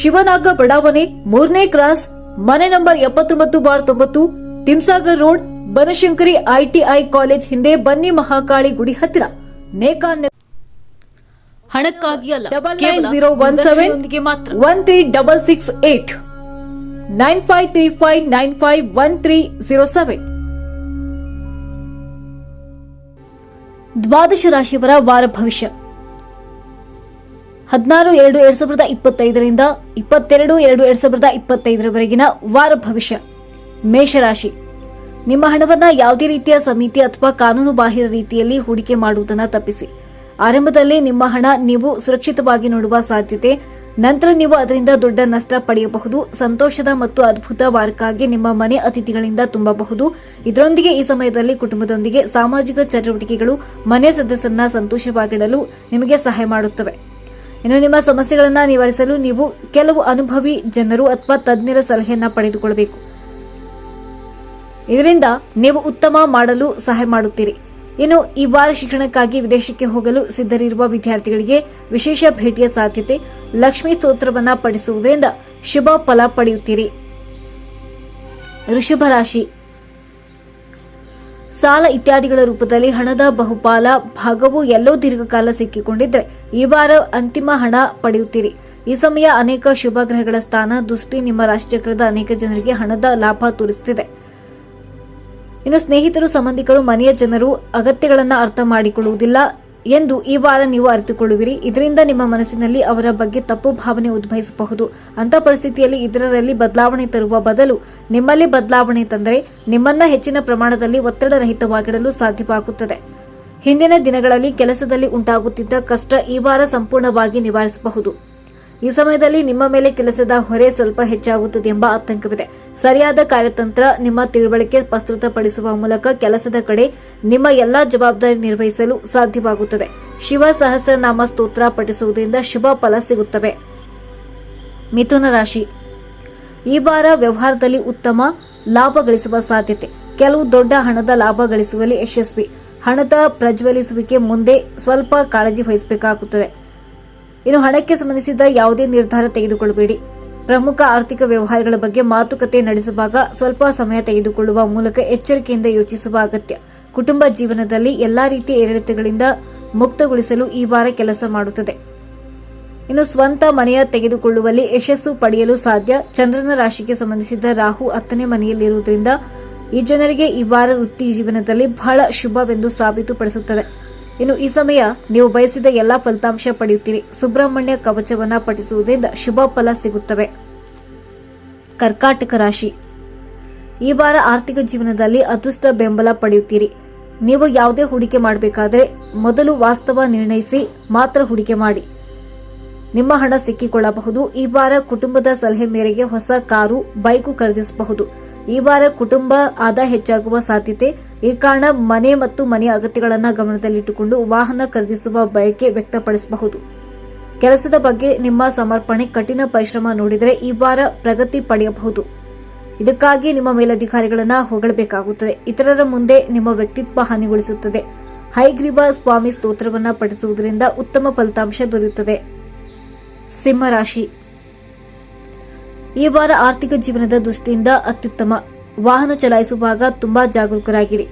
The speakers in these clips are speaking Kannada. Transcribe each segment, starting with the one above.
ಶಿವನಾಗ ಬಡಾವಣೆ ಮೂರನೇ ಕ್ರಾಸ್ ಮನೆ ನಂಬರ್ ಎಪ್ಪತ್ತೊಂಬತ್ತು ಬಾರ್ ತೊಂಬತ್ತು Timsagar road Banashankari I T I college ಹಿಂದೆ ಬನ್ನಿ ಮಹಾಕಾಳಿ ಗುಡಿ ಹತ್ತಿರ. ನೇಕಾನ್ ಹಣಕ್ಕಾಗಿ ಅಲ್ಲ ಜೀರೋ ಒನ್ ಸೆವೆನ್ ಮಾತ್ರ. One three double six eight nine five three five nine five one three zero seven ದ್ವಾದಶ ರಾಶಿಯವರ ವಾರ ಭವಿಷ್ಯ. ಹದಿನಾರು ಎರಡು ಎರಡ್ ಸಾವಿರದ ಇಪ್ಪತ್ತೈದರಿಂದ ಇಪ್ಪತ್ತೆರಡು ಎರಡು ಎರಡ್ ಸಾವಿರದ ಇಪ್ಪತ್ತೈದರವರೆಗಿನ ವಾರ ಭವಿಷ್ಯ. ಮೇಷರಾಶಿ. ನಿಮ್ಮ ಹಣವನ್ನ ಯಾವುದೇ ರೀತಿಯ ಸಮಿತಿ ಅಥವಾ ಕಾನೂನು ಬಾಹಿರ ರೀತಿಯಲ್ಲಿ ಹೂಡಿಕೆ ಮಾಡುವುದನ್ನು ತಪ್ಪಿಸಿ. ಆರಂಭದಲ್ಲಿ ನಿಮ್ಮ ಹಣ ನೀವು ಸುರಕ್ಷಿತವಾಗಿ ನೋಡುವ ಸಾಧ್ಯತೆ. ನಂತರ ನೀವು ಅದರಿಂದ ದೊಡ್ಡ ನಷ್ಟ ಪಡೆಯಬಹುದು. ಸಂತೋಷದ ಮತ್ತು ಅದ್ಭುತ ವಾರಕ್ಕಾಗಿ ನಿಮ್ಮ ಮನೆ ಅತಿಥಿಗಳಿಂದ ತುಂಬಬಹುದು. ಇದರೊಂದಿಗೆ ಈ ಸಮಯದಲ್ಲಿ ಕುಟುಂಬದೊಂದಿಗೆ ಸಾಮಾಜಿಕ ಚಟುವಟಿಕೆಗಳು ಮನೆ ಸದಸ್ಯರನ್ನ ಸಂತೋಷವಾಗಿಡಲು ನಿಮಗೆ ಸಹಾಯ ಮಾಡುತ್ತವೆ. ಇನ್ನು ನಿಮ್ಮ ಸಮಸ್ಯೆಗಳನ್ನು ನಿವಾರಿಸಲು ನೀವು ಕೆಲವು ಅನುಭವಿ ಜನರು ಅಥವಾ ತಜ್ಞರ ಸಲಹೆಯನ್ನ ಪಡೆದುಕೊಳ್ಳಬೇಕು ಇದರಿಂದ ನೀವು ಉತ್ತಮ ಮಾಡಲು ಸಹಾಯ ಮಾಡುತ್ತೀರಿ. ಇನ್ನು ಈ ವಾರ ಶಿಕ್ಷಣಕ್ಕಾಗಿ ವಿದೇಶಕ್ಕೆ ಹೋಗಲು ಸಿದ್ಧರಿರುವ ವಿದ್ಯಾರ್ಥಿಗಳಿಗೆ ವಿಶೇಷ ಭೇಟಿಯ ಸಾಧ್ಯತೆ, ಲಕ್ಷ್ಮೀ ಸ್ತೋತ್ರವನ್ನ ಪಡಿಸುವುದರಿಂದ ಶುಭ ಫಲ ಪಡೆಯುತ್ತೀರಿ. ವೃಷಭ ರಾಶಿ. ಸಾಲ ಇತ್ಯಾದಿಗಳ ರೂಪದಲ್ಲಿ ಹಣದ ಬಹುಪಾಲ ಭಾಗವು ಎಲ್ಲೋ ದೀರ್ಘಕಾಲ ಸಿಕ್ಕಿಕೊಂಡಿದ್ರೆ ಈ ವಾರ ಅಂತಿಮ ಹಣ ಪಡೆಯುತ್ತೀರಿ. ಈ ಸಮಯ ಅನೇಕ ಶುಭ ಗ್ರಹಗಳ ಸ್ಥಾನ, ದೃಷ್ಟಿ ನಿಮ್ಮ ರಾಶಿಚಕ್ರದ ಅನೇಕ ಜನರಿಗೆ ಹಣದ ಲಾಭ ತೋರಿಸುತ್ತಿದೆ ಇನ್ನು ಸ್ನೇಹಿತರು, ಸಂಬಂಧಿಕರು, ಮನೆಯ ಜನರು ಅಗತ್ಯಗಳನ್ನು ಅರ್ಥ ಮಾಡಿಕೊಳ್ಳುವುದಿಲ್ಲ. ಎಂದು ಈ ವಾರ ನೀವು ಅರಿತುಕೊಳ್ಳುವಿರಿ. ಇದರಿಂದ ನಿಮ್ಮ ಮನಸ್ಸಿನಲ್ಲಿ ಅವರ ಬಗ್ಗೆ ತಪ್ಪು ಭಾವನೆ ಉದ್ಭವಿಸಬಹುದು. ಅಂತ ಪರಿಸ್ಥಿತಿಯಲ್ಲಿ ಇದರಲ್ಲಿ ಬದಲಾವಣೆ ತರುವ ಬದಲು ನಿಮ್ಮಲ್ಲಿ ಬದಲಾವಣೆ ತಂದರೆ ನಿಮ್ಮನ್ನ ಹೆಚ್ಚಿನ ಪ್ರಮಾಣದಲ್ಲಿ ಒತ್ತಡರಹಿತವಾಗಿಡಲು ಸಾಧ್ಯವಾಗುತ್ತದೆ. ಹಿಂದಿನ ದಿನಗಳಲ್ಲಿ ಕೆಲಸದಲ್ಲಿ ಉಂಟಾಗುತ್ತಿದ್ದ ಕಷ್ಟ ಈ ವಾರ ಸಂಪೂರ್ಣವಾಗಿ ನಿವಾರಿಸಬಹುದು. ಈ ಸಮಯದಲ್ಲಿ ನಿಮ್ಮ ಮೇಲೆ ಕೆಲಸದ ಹೊರೆ ಸ್ವಲ್ಪ ಹೆಚ್ಚಾಗುತ್ತದೆ ಎಂಬ ಆತಂಕವಿದೆ. ಸರಿಯಾದ ಕಾರ್ಯತಂತ್ರ ನಿಮ್ಮ ತಿಳುವಳಿಕೆ ಪ್ರಸ್ತುತಪಡಿಸುವ ಮೂಲಕ ಕೆಲಸದ ಕಡೆ ನಿಮ್ಮ ಎಲ್ಲಾ ಜವಾಬ್ದಾರಿ ನಿರ್ವಹಿಸಲು ಸಾಧ್ಯವಾಗುತ್ತದೆ. ಶಿವ ಸಹಸ್ರನಾಮ ಸ್ತೋತ್ರ ಪಠಿಸುವುದರಿಂದ ಶುಭ ಫಲ ಸಿಗುತ್ತವೆ. ಮಿಥುನ ರಾಶಿ. ಈ ವಾರ ವ್ಯವಹಾರದಲ್ಲಿ ಉತ್ತಮ ಲಾಭ ಗಳಿಸುವ ಸಾಧ್ಯತೆ. ಕೆಲವು ದೊಡ್ಡ ಹಣದ ಲಾಭ ಗಳಿಸುವಲ್ಲಿ ಯಶಸ್ವಿ. ಹಣದ ಪ್ರಜ್ವಲಿಸುವಿಕೆ ಮುಂದೆ ಸ್ವಲ್ಪ ಕಾಳಜಿ ವಹಿಸಬೇಕಾಗುತ್ತದೆ. ಇನ್ನು ಹಣಕ್ಕೆ ಸಂಬಂಧಿಸಿದ ಯಾವುದೇ ನಿರ್ಧಾರ ತೆಗೆದುಕೊಳ್ಳಬೇಡಿ. ಪ್ರಮುಖ ಆರ್ಥಿಕ ವ್ಯವಹಾರಗಳ ಬಗ್ಗೆ ಮಾತುಕತೆ ನಡೆಸುವಾಗ ಸ್ವಲ್ಪ ಸಮಯ ತೆಗೆದುಕೊಳ್ಳುವ ಮೂಲಕ ಎಚ್ಚರಿಕೆಯಿಂದ ಯೋಚಿಸುವ ಅಗತ್ಯ. ಕುಟುಂಬ ಜೀವನದಲ್ಲಿ ಎಲ್ಲಾ ರೀತಿಯ ಏರಿಳಿತಗಳಿಂದ ಮುಕ್ತಗೊಳಿಸಲು ಈ ವಾರ ಕೆಲಸ ಮಾಡುತ್ತದೆ. ಇನ್ನು ಸ್ವಂತ ಮನೆಯ ತೆಗೆದುಕೊಳ್ಳುವಲ್ಲಿ ಯಶಸ್ಸು ಪಡೆಯಲು ಸಾಧ್ಯ. ಚಂದ್ರನ ರಾಶಿಗೆ ಸಂಬಂಧಿಸಿದ ರಾಹು ಹತ್ತನೇ ಮನೆಯಲ್ಲಿರುವುದರಿಂದ ಈ ಜನರಿಗೆ ಈ ವಾರ ವೃತ್ತಿ ಜೀವನದಲ್ಲಿ ಬಹಳ ಶುಭವೆಂದು ಸಾಬೀತುಪಡಿಸುತ್ತದೆ. ಇನ್ನು ಈ ಸಮಯ ನೀವು ಬಯಸಿದ ಎಲ್ಲಾ ಫಲಿತಾಂಶ ಪಡೆಯುತ್ತೀರಿ. ಸುಬ್ರಹ್ಮಣ್ಯ ಕವಚವನ್ನ ಪಠಿಸುವುದರಿಂದ ಶುಭ ಫಲ ಸಿಗುತ್ತವೆ. ಕರ್ಕಾಟಕ ರಾಶಿ. ಈ ವಾರ ಆರ್ಥಿಕ ಜೀವನದಲ್ಲಿ ಅದೃಷ್ಟ ಬೆಂಬಲ ಪಡೆಯುತ್ತೀರಿ. ನೀವು ಯಾವುದೇ ಹೂಡಿಕೆ ಮಾಡಬೇಕಾದರೆ ಮೊದಲು ವಾಸ್ತವ ನಿರ್ಣಯಿಸಿ ಮಾತ್ರ ಹೂಡಿಕೆ ಮಾಡಿ. ನಿಮ್ಮ ಹಣ ಸಿಕ್ಕಿಕೊಳ್ಳಬಹುದು. ಈ ವಾರ ಕುಟುಂಬದ ಸಲಹೆ ಮೇರೆಗೆ ಹೊಸ ಕಾರು, ಬೈಕು ಖರೀದಿಸಬಹುದು. ಈ ವಾರ ಕುಟುಂಬ ಆದಾಯ ಹೆಚ್ಚಾಗುವ ಸಾಧ್ಯತೆ. ಈ ಕಾರಣ ಮನೆ ಮತ್ತು ಮನೆಯ ಅಗತ್ಯಗಳನ್ನು ಗಮನದಲ್ಲಿಟ್ಟುಕೊಂಡು ವಾಹನ ಖರೀದಿಸುವ ಬಯಕೆ ವ್ಯಕ್ತಪಡಿಸಬಹುದು. ಕೆಲಸದ ಬಗ್ಗೆ ನಿಮ್ಮ ಸಮರ್ಪಣೆ, ಕಠಿಣ ಪರಿಶ್ರಮ ನೋಡಿದರೆ ಈ ವಾರ ಪ್ರಗತಿ ಪಡೆಯಬಹುದು. ಇದಕ್ಕಾಗಿ ನಿಮ್ಮ ಮೇಲಧಿಕಾರಿಗಳನ್ನ ಹೊಗಳಬೇಕಾಗುತ್ತದೆ. ಇತರರ ಮುಂದೆ ನಿಮ್ಮ ವ್ಯಕ್ತಿತ್ವ ಹಾನಿಗೊಳಿಸುತ್ತದೆ. ಹೈಗ್ರೀವ ಸ್ವಾಮಿ ಸ್ತೋತ್ರವನ್ನ ಪಠಿಸುವುದರಿಂದ ಉತ್ತಮ ಫಲಿತಾಂಶ ದೊರೆಯುತ್ತದೆ. ಸಿಂಹರಾಶಿ ಈ ವಾರ ಆರ್ಥಿಕ ಜೀವನದ ದೃಷ್ಟಿಯಿಂದ ಅತ್ಯುತ್ತಮ. ವಾಹನ ಚಲಾಯಿಸುವಾಗ ತುಂಬಾ ಜಾಗರೂಕರಾಗಿರಿ.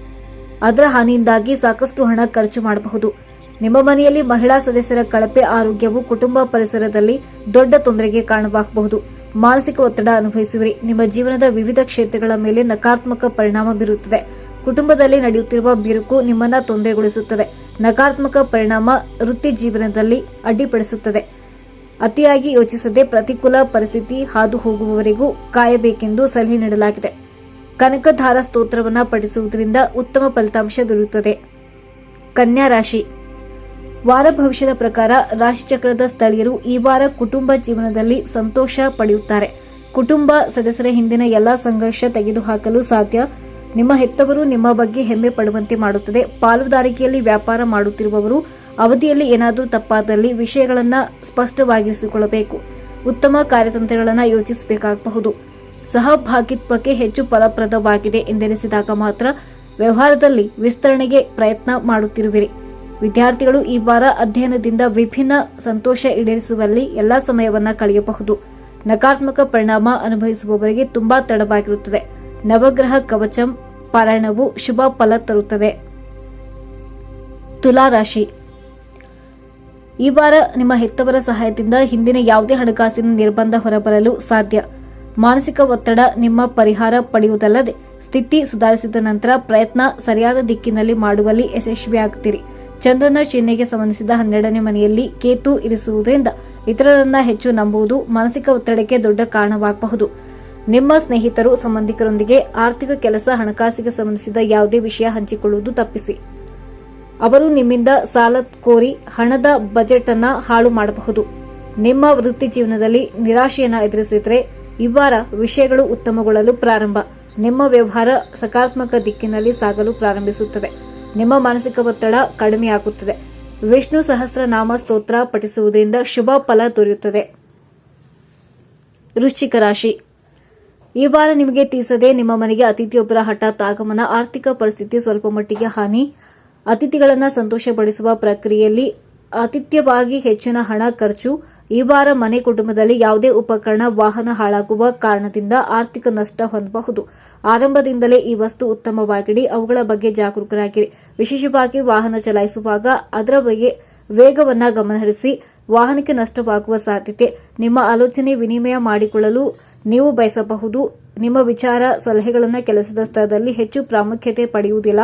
ಅದರ ಹಾನಿಯಿಂದಾಗಿ ಸಾಕಷ್ಟು ಹಣ ಖರ್ಚು ಮಾಡಬಹುದು. ನಿಮ್ಮ ಮನೆಯಲ್ಲಿ ಮಹಿಳಾ ಸದಸ್ಯರ ಕಳಪೆ ಆರೋಗ್ಯವು ಕುಟುಂಬ ಪರಿಸರದಲ್ಲಿ ದೊಡ್ಡ ತೊಂದರೆಗೆ ಕಾರಣವಾಗಬಹುದು. ಮಾನಸಿಕ ಒತ್ತಡ ಅನುಭವಿಸುವಿರಿ. ನಿಮ್ಮ ಜೀವನದ ವಿವಿಧ ಕ್ಷೇತ್ರಗಳ ಮೇಲೆ ನಕಾರಾತ್ಮಕ ಪರಿಣಾಮ ಬೀರುತ್ತದೆ. ಕುಟುಂಬದಲ್ಲಿ ನಡೆಯುತ್ತಿರುವ ಬಿರುಕು ನಿಮ್ಮನ್ನ ತೊಂದರೆಗೊಳಿಸುತ್ತದೆ. ನಕಾರಾತ್ಮಕ ಪರಿಣಾಮ ವೃತ್ತಿ ಜೀವನದಲ್ಲಿ ಅಡ್ಡಿಪಡಿಸುತ್ತದೆ. ಅತಿಯಾಗಿ ಯೋಚಿಸದೆ ಪ್ರತಿಕೂಲ ಪರಿಸ್ಥಿತಿ ಹಾದು ಹೋಗುವವರೆಗೂ ಕಾಯಬೇಕೆಂದು ಸಲಹೆ ನೀಡಲಾಗಿದೆ. ಕನಕಧಾರ ಸ್ತೋತ್ರವನ್ನ ಪಠಿಸುವುದರಿಂದ ಉತ್ತಮ ಫಲಿತಾಂಶ ದೊರೆಯುತ್ತದೆ. ಕನ್ಯಾ ರಾಶಿ. ವಾರ ಭವಿಷ್ಯದ ಪ್ರಕಾರ ರಾಶಿಚಕ್ರದ ಸ್ಥಳೀಯರು ಈ ವಾರ ಕುಟುಂಬ ಜೀವನದಲ್ಲಿ ಸಂತೋಷ ಪಡೆಯುತ್ತಾರೆ. ಕುಟುಂಬ ಸದಸ್ಯರ ಹಿಂದಿನ ಎಲ್ಲಾ ಸಂಘರ್ಷ ತೆಗೆದುಹಾಕಲು ಸಾಧ್ಯ. ನಿಮ್ಮ ಹೆತ್ತವರು ನಿಮ್ಮ ಬಗ್ಗೆ ಹೆಮ್ಮೆ ಪಡುವಂತೆ ಮಾಡುತ್ತದೆ. ಪಾಲುದಾರಿಕೆಯಲ್ಲಿ ವ್ಯಾಪಾರ ಮಾಡುತ್ತಿರುವವರು ಅವಧಿಯಲ್ಲಿ ಏನಾದರೂ ತಪ್ಪಾದಲ್ಲಿ ವಿಷಯಗಳನ್ನು ಸ್ಪಷ್ಟವಾಗಿರಿಸಿಕೊಳ್ಳಬೇಕು. ಉತ್ತಮ ಕಾರ್ಯತಂತ್ರಗಳನ್ನು ಯೋಚಿಸಬೇಕಾಗಬಹುದು. ಸಹಭಾಗಿತ್ವಕ್ಕೆ ಹೆಚ್ಚು ಫಲಪ್ರದವಾಗಿದೆ ಎಂದೆನಿಸಿದಾಗ ಮಾತ್ರ ವ್ಯವಹಾರದಲ್ಲಿ ವಿಸ್ತರಣೆಗೆ ಪ್ರಯತ್ನ ಮಾಡುತ್ತಿರುವಿರಿ. ವಿದ್ಯಾರ್ಥಿಗಳು ಈ ವಾರ ಅಧ್ಯಯನದಿಂದ ವಿಭಿನ್ನ ಸಂತೋಷ ಈಡೇರಿಸುವಲ್ಲಿ ಎಲ್ಲಾ ಸಮಯವನ್ನ ಕಳೆಯಬಹುದು. ನಕಾರಾತ್ಮಕ ಪರಿಣಾಮ ಅನುಭವಿಸುವವರಿಗೆ ತುಂಬಾ ತಡವಾಗಿರುತ್ತದೆ. ನವಗ್ರಹ ಕವಚಂ, ಪಾರಾಯಣವು ಶುಭ ಫಲ ತರುತ್ತದೆ. ತುಲಾ ರಾಶಿ ಈ ವಾರ ನಿಮ್ಮ ಹೆತ್ತವರ ಸಹಾಯದಿಂದ ಹಿಂದಿನ ಯಾವುದೇ ಹಣಕಾಸಿನ ನಿರ್ಬಂಧ ಹೊರಬರಲು ಸಾಧ್ಯ. ಮಾನಸಿಕ ಒತ್ತಡ ನಿಮ್ಮ ಪರಿಹಾರ ಪಡೆಯುವುದಲ್ಲದೆ ಸ್ಥಿತಿ ಸುಧಾರಿಸಿದ ನಂತರ ಪ್ರಯತ್ನ ಸರಿಯಾದ ದಿಕ್ಕಿನಲ್ಲಿ ಮಾಡುವಲ್ಲಿ ಯಶಸ್ವಿಯಾಗುತ್ತೀರಿ ಚಂದ್ರನ ಚಿಹ್ನೆಗೆ ಸಂಬಂಧಿಸಿದ ಹನ್ನೆರಡನೇ ಮನೆಯಲ್ಲಿ ಕೇತು ಇರಿಸುವುದರಿಂದ ಇತರರನ್ನ ಹೆಚ್ಚು ನಂಬುವುದು ಮಾನಸಿಕ ಒತ್ತಡಕ್ಕೆ ದೊಡ್ಡ ಕಾರಣವಾಗಬಹುದು. ನಿಮ್ಮ ಸ್ನೇಹಿತರು ಸಂಬಂಧಿಕರೊಂದಿಗೆ ಆರ್ಥಿಕ ಕೆಲಸ ಹಣಕಾಸಿಗೆ ಸಂಬಂಧಿಸಿದ ಯಾವುದೇ ವಿಷಯ ಹಂಚಿಕೊಳ್ಳುವುದು ತಪ್ಪಿಸಿ. ಅವರು ನಿಮ್ಮಿಂದ ಸಾಲ ಕೋರಿ ಹಣದ ಬಜೆಟ್ ಅನ್ನ ಹಾಳು ಮಾಡಬಹುದು. ನಿಮ್ಮ ವೃತ್ತಿ ಜೀವನದಲ್ಲಿ ನಿರಾಶೆಯನ್ನ ಎದುರಿಸಿದ್ರೆ ಈ ವಿಷಯಗಳು ಉತ್ತಮಗೊಳ್ಳಲು ಪ್ರಾರಂಭ. ನಿಮ್ಮ ವ್ಯವಹಾರ ಸಕಾರಾತ್ಮಕ ದಿಕ್ಕಿನಲ್ಲಿ ಸಾಗಲು ಪ್ರಾರಂಭಿಸುತ್ತದೆ. ನಿಮ್ಮ ಮಾನಸಿಕ ಒತ್ತಡ ಕಡಿಮೆಯಾಗುತ್ತದೆ ವಿಷ್ಣು ಸಹಸ್ರನಾಮ ಸ್ತೋತ್ರ ಪಠಿಸುವುದರಿಂದ ಶುಭ ಫಲ ದೊರೆಯುತ್ತದೆ. ವೃಶ್ಚಿಕ ರಾಶಿ. ಈ ವಾರ ನಿಮಗೆ ತೀಸದೆ ನಿಮ್ಮ ಮನೆಗೆ ಅತಿಥಿಯೊಬ್ಬರ ಹಠಾತ್ ಆಗಮನ, ಆರ್ಥಿಕ ಪರಿಸ್ಥಿತಿ ಸ್ವಲ್ಪ ಮಟ್ಟಿಗೆ ಹಾನಿ ಅತಿಥಿಗಳನ್ನು ಸಂತೋಷಪಡಿಸುವ ಪ್ರಕ್ರಿಯೆಯಲ್ಲಿ ಆತಿಥ್ಯವಾಗಿ ಹೆಚ್ಚಿನ ಹಣ ಖರ್ಚು. ಈ ವಾರ ಮನೆ ಕುಟುಂಬದಲ್ಲಿ ಯಾವುದೇ ಉಪಕರಣ, ವಾಹನ ಹಾಳಾಗುವ ಕಾರಣದಿಂದ ಆರ್ಥಿಕ ನಷ್ಟ ಹೊಂದಬಹುದು. ಆರಂಭದಿಂದಲೇ ಈ ವಸ್ತು ಉತ್ತಮವಾಗಿಡಿ ಅವುಗಳ ಬಗ್ಗೆ ಜಾಗರೂಕರಾಗಿರಿ. ವಿಶೇಷವಾಗಿ ವಾಹನ ಚಲಾಯಿಸುವಾಗ ಅದರ ಬಗ್ಗೆ ವೇಗವನ್ನ ಗಮನಹರಿಸಿ. ವಾಹನಕ್ಕೆ ನಷ್ಟವಾಗುವ ಸಾಧ್ಯತೆ. ನಿಮ್ಮ ಆಲೋಚನೆ ವಿನಿಮಯ ಮಾಡಿಕೊಳ್ಳಲು ನೀವು ಬಯಸಬಹುದು. ನಿಮ್ಮ ವಿಚಾರ, ಸಲಹೆಗಳನ್ನು ಕೆಲಸದ ಸ್ಥಳದಲ್ಲಿ ಹೆಚ್ಚು ಪ್ರಾಮುಖ್ಯತೆ ಪಡೆಯುವುದಿಲ್ಲ.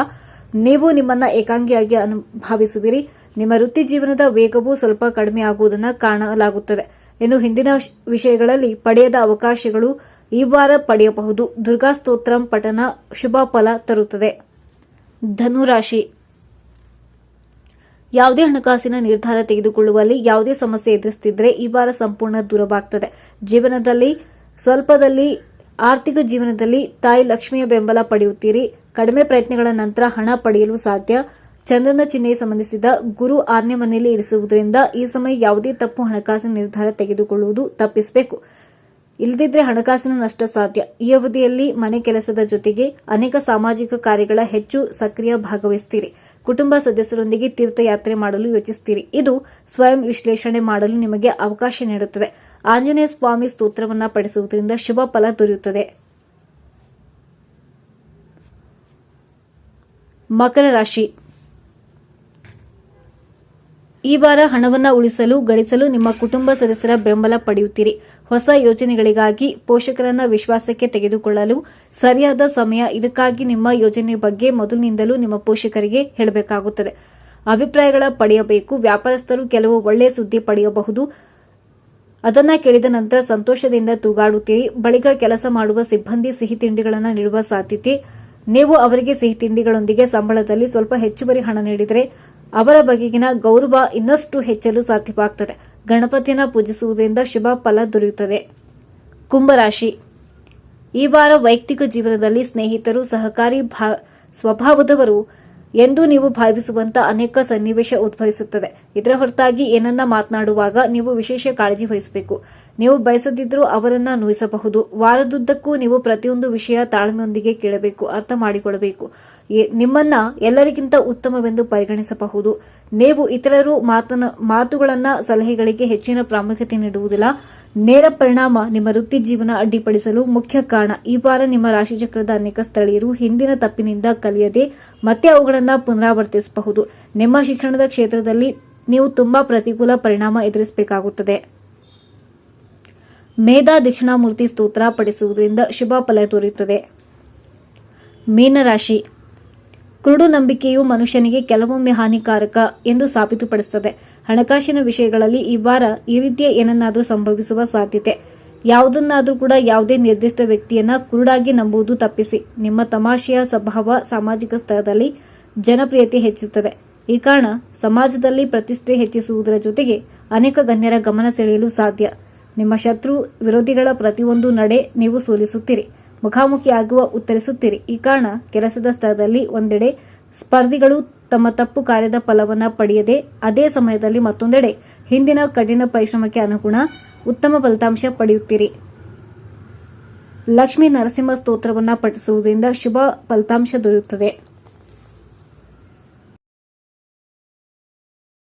ನೀವು ನಿಮ್ಮನ್ನ ಏಕಾಂಗಿಯಾಗಿ ಅನುಭವಿಸುವಿರಿ. ನಿಮ್ಮ ವೃತ್ತಿ ಜೀವನದ ವೇಗವೂ ಸ್ವಲ್ಪ ಕಡಿಮೆ ಆಗುವುದನ್ನು ಕಾಣಲಾಗುತ್ತದೆ. ಇನ್ನು ಹಿಂದಿನ ವಿಷಯಗಳಲ್ಲಿ ಪಡೆಯದ ಅವಕಾಶಗಳು ಈ ವಾರ ಪಡೆಯಬಹುದು. ದುರ್ಗಾ ಸ್ತೋತ್ರಂ ಪಠನ ಶುಭ ಫಲ ತರುತ್ತದೆ. ಧನುರಾಶಿ. ಯಾವುದೇ ಹಣಕಾಸಿನ ನಿರ್ಧಾರ ತೆಗೆದುಕೊಳ್ಳುವಲ್ಲಿ ಯಾವುದೇ ಸಮಸ್ಯೆ ಎದುರಿಸುತ್ತಿದ್ದರೆ ಈ ವಾರ ಸಂಪೂರ್ಣ ದೂರವಾಗ್ತದೆ. ಜೀವನದಲ್ಲಿ, ಸ್ವಲ್ಪದಲ್ಲಿ, ಆರ್ಥಿಕ ಜೀವನದಲ್ಲಿ ತಾಯಿ ಲಕ್ಷ್ಮಿಯ ಬೆಂಬಲ ಪಡೆಯುತ್ತೀರಿ. ಕಡಿಮೆ ಪ್ರಯತ್ನಗಳ ನಂತರ ಹಣ ಪಡೆಯಲು ಸಾಧ್ಯ. ಚಂದ್ರನ ಚಿಹ್ನೆಗೆ ಸಂಬಂಧಿಸಿದ ಗುರು ಆರನೇ ಮನೆಯಲ್ಲಿ ಇರಿಸುವುದರಿಂದ ಈ ಸಮಯ ಯಾವುದೇ ತಪ್ಪು ಹಣಕಾಸಿನ ನಿರ್ಧಾರ ತೆಗೆದುಕೊಳ್ಳುವುದು ತಪ್ಪಿಸಬೇಕು. ಇಲ್ಲದಿದ್ರೆ ಹಣಕಾಸಿನ ನಷ್ಟ ಸಾಧ್ಯ. ಈ ಅವಧಿಯಲ್ಲಿ ಮನೆ ಕೆಲಸದ ಜೊತೆಗೆ ಅನೇಕ ಸಾಮಾಜಿಕ ಕಾರ್ಯಗಳ ಹೆಚ್ಚು ಸಕ್ರಿಯ ಭಾಗವಹಿಸ್ತೀರಿ. ಕುಟುಂಬ ಸದಸ್ಯರೊಂದಿಗೆ ತೀರ್ಥಯಾತ್ರೆ ಮಾಡಲು ಯೋಚಿಸ್ತೀರಿ. ಇದು ಸ್ವಯಂ ವಿಶ್ಲೇಷಣೆ ಮಾಡಲು ನಿಮಗೆ ಅವಕಾಶ ನೀಡುತ್ತದೆ. ಆಂಜನೇಯ ಸ್ವಾಮಿ ಸ್ತೋತ್ರವನ್ನು ಪಡಿಸುವುದರಿಂದ ಶುಭ ಫಲ ದೊರೆಯುತ್ತದೆ. ಮಕರ ರಾಶಿ. ಈ ವಾರ ಹಣವನ್ನ ಉಳಿಸಲು, ಗಳಿಸಲು ನಿಮ್ಮ ಕುಟುಂಬ ಸದಸ್ಯರ ಬೆಂಬಲ ಪಡೆಯುತ್ತೀರಿ. ಹೊಸ ಯೋಜನೆಗಳಿಗಾಗಿ ಪೋಷಕರನ್ನ ವಿಶ್ವಾಸಕ್ಕೆ ತೆಗೆದುಕೊಳ್ಳಲು ಸರಿಯಾದ ಸಮಯ ಇದಕ್ಕಾಗಿ ನಿಮ್ಮ ಯೋಜನೆ ಬಗ್ಗೆ ಮೊದಲಿನಿಂದಲೂ ನಿಮ್ಮ ಪೋಷಕರಿಗೆ ಹೇಳಬೇಕಾಗುತ್ತದೆ. ಅಭಿಪ್ರಾಯಗಳ ಪಡೆಯಬೇಕು, ವ್ಯಾಪಾರಸ್ಥರು ಕೆಲವು ಒಳ್ಳೆಯ ಸುದ್ದಿ ಪಡೆಯಬಹುದು. ಅದನ್ನ ಕೇಳಿದ ನಂತರ ಸಂತೋಷದಿಂದ ತೂಗಾಡುತ್ತೀರಿ. ಬಳಿಕ ಕೆಲಸ ಮಾಡುವ ಸಿಬ್ಬಂದಿ ಸಿಹಿ ತಿಂಡಿಗಳನ್ನು ನೀಡುವ ಸಾಧ್ಯತೆ ನೀವು ಅವರಿಗೆ ಸಿಹಿ ತಿಂಡಿಗಳೊಂದಿಗೆ ಸಂಬಳದಲ್ಲಿ ಸ್ವಲ್ಪ ಹೆಚ್ಚುವರಿ ಹಣ ನೀಡಿದರೆ ಅವರ ಬಗೆಗಿನ ಗೌರವ ಇನ್ನಷ್ಟು ಹೆಚ್ಚಲು ಸಾಧ್ಯವಾಗುತ್ತದೆ ಗಣಪತಿಯನ್ನು ಪೂಜಿಸುವುದರಿಂದ ಶುಭ ಫಲ ದೊರೆಯುತ್ತದೆ. ಕುಂಭರಾಶಿ. ಈ ವಾರ ವೈಯಕ್ತಿಕ ಜೀವನದಲ್ಲಿ ಸ್ನೇಹಿತರು, ಸಹಕಾರಿ ಸ್ವಭಾವದವರು ಎಂದು ನೀವು ಭಾವಿಸುವಂತ ಅನೇಕ ಸನ್ನಿವೇಶ ಉದ್ಭವಿಸುತ್ತದೆ. ಇದರ ಹೊರತಾಗಿ ಏನನ್ನ ಮಾತನಾಡುವಾಗ ನೀವು ವಿಶೇಷ ಕಾಳಜಿ ವಹಿಸಬೇಕು. ನೀವು ಬಯಸದಿದ್ರೂ ಅವರನ್ನ ನೋಯಿಸಬಹುದು ವಾರದುದ್ದಕ್ಕೂ ನೀವು ಪ್ರತಿಯೊಂದು ವಿಷಯ ತಾಳ್ಮೆಯೊಂದಿಗೆ ಕೇಳಬೇಕು, ಅರ್ಥ ಮಾಡಿಕೊಳ್ಳಬೇಕು. ನಿಮ್ಮನ್ನ ಎಲ್ಲರಿಗಿಂತ ಉತ್ತಮವೆಂದು ಪರಿಗಣಿಸಬಹುದು. ನೀವು ಇತರರು ಮಾತುಗಳನ್ನ ಸಲಹೆಗಳಿಗೆ ಹೆಚ್ಚಿನ ಪ್ರಾಮುಖ್ಯತೆ ನೀಡುವುದಿಲ್ಲ. ನೇರ ಪರಿಣಾಮ ನಿಮ್ಮ ವೃತ್ತಿ ಜೀವನ ಅಡ್ಡಿಪಡಿಸಲು ಮುಖ್ಯ ಕಾರಣ. ಈ ವಾರ ನಿಮ್ಮ ರಾಶಿಚಕ್ರದ ಅನೇಕ ಸ್ಥಳೀಯರು ಹಿಂದಿನ ತಪ್ಪಿನಿಂದ ಕಲಿಯದೆ ಮತ್ತೆ ಅವುಗಳನ್ನು ಪುನರಾವರ್ತಿಸಬಹುದು. ನಿಮ್ಮ ಶಿಕ್ಷಣದ ಕ್ಷೇತ್ರದಲ್ಲಿ ನೀವು ತುಂಬಾ ಪ್ರತಿಕೂಲ ಪರಿಣಾಮ ಎದುರಿಸಬೇಕಾಗುತ್ತದೆ. ಮೇಧಾ ದಕ್ಷಿಣಾಮೂರ್ತಿ ಸ್ತೋತ್ರ ಪಡಿಸುವುದರಿಂದ ಶುಭ ಫಲ ದೊರೆಯುತ್ತದೆ. ಮೀನರಾಶಿ. ಕುರುಡು ನಂಬಿಕೆಯು ಮನುಷ್ಯನಿಗೆ ಕೆಲವೊಮ್ಮೆ ಹಾನಿಕಾರಕ ಎಂದು ಸಾಬೀತುಪಡಿಸುತ್ತದೆ. ಹಣಕಾಸಿನ ವಿಷಯಗಳಲ್ಲಿ ಈ ವಾರ ಈ ರೀತಿಯ ಏನನ್ನಾದರೂ ಸಂಭವಿಸುವ ಸಾಧ್ಯತೆ. ಯಾವುದನ್ನಾದರೂ ಕೂಡ ಯಾವುದೇ ನಿರ್ದಿಷ್ಟ ವ್ಯಕ್ತಿಯನ್ನ ಕುರುಡಾಗಿ ನಂಬುವುದು ತಪ್ಪಿಸಿ. ನಿಮ್ಮ ತಮಾಷೆಯ ಸ್ವಭಾವ ಸಾಮಾಜಿಕ ಸ್ಥಳದಲ್ಲಿ ಜನಪ್ರಿಯತೆ ಹೆಚ್ಚುತ್ತದೆ ಈ ಕಾರಣ ಸಮಾಜದಲ್ಲಿ ಪ್ರತಿಷ್ಠೆ ಹೆಚ್ಚಿಸುವುದರ ಜೊತೆಗೆ ಅನೇಕ ಗಣ್ಯರ ಗಮನ ಸೆಳೆಯಲು ಸಾಧ್ಯ. ನಿಮ್ಮ ಶತ್ರು ವಿರೋಧಿಗಳ ಪ್ರತಿಯೊಂದು ನಡೆ ನೀವು ಸೋಲಿಸುತ್ತೀರಿ. ಮುಖಾಮುಖಿಯಾಗುವ ಉತ್ತರಿಸುತ್ತೀರಿ. ಈ ಕಾರಣ ಕೆಲಸದ ಸ್ಥಳದಲ್ಲಿ ಒಂದೆಡೆ ಸ್ಪರ್ಧಿಗಳು ತಮ್ಮ ತಪ್ಪು ಕಾರ್ಯದ ಫಲವನ್ನು ಪಡೆಯದೆ, ಅದೇ ಸಮಯದಲ್ಲಿ ಮತ್ತೊಂದೆಡೆ ಹಿಂದಿನ ಕಠಿಣ ಪರಿಶ್ರಮಕ್ಕೆ ಅನುಗುಣ ಉತ್ತಮ ಫಲಿತಾಂಶ ಪಡೆಯುತ್ತೀರಿ. ಲಕ್ಷ್ಮೀ ನರಸಿಂಹ ಸ್ತೋತ್ರವನ್ನು ಪಠಿಸುವುದರಿಂದ ಶುಭ ಫಲಿತಾಂಶ ದೊರೆಯುತ್ತದೆ.